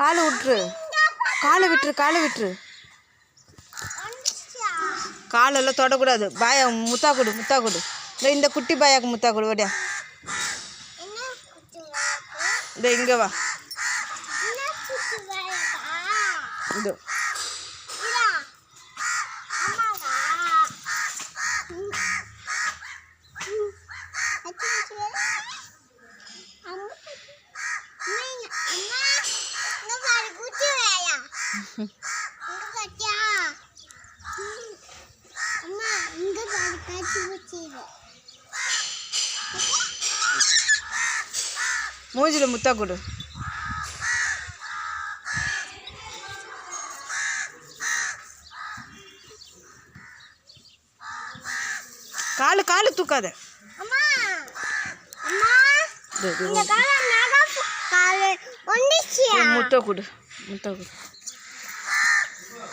காலை விட்டுரு. காலை விட்டுரு காலை விட்டுரு. காலெல்லாம் தொடக்கூடாது. பாயா முத்தா கொடு முத்தா கொடு. இந்த இந்த குட்டி பாயாக்கு முத்தா கொடு ஓடியா இந்த இங்கே வா. இது. மூஞ்சில முத்தா கொடு. காலு காலு தூக்காத. முட்டை கொடு முட்டை கொடு.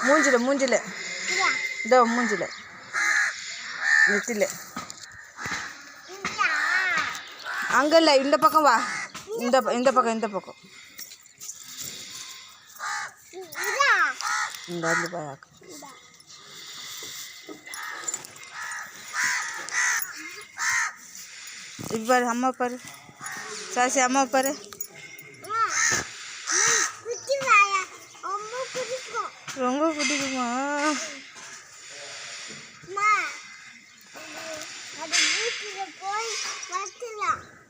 மூஞ்சில மூஞ்சில. இதோ மூஞ்சில. நெத்தில அங்க இல்லை இந்த பக்கம் வா. இந்த இந்த பக்கம் இந்த பக்கம். இந்த. வந்து பாயாக்கு இது பாரு அம்மா பாரு. சாசி அம்மா பாரு. ரொம்ப பிடிக்குமா?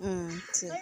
ம் சரி.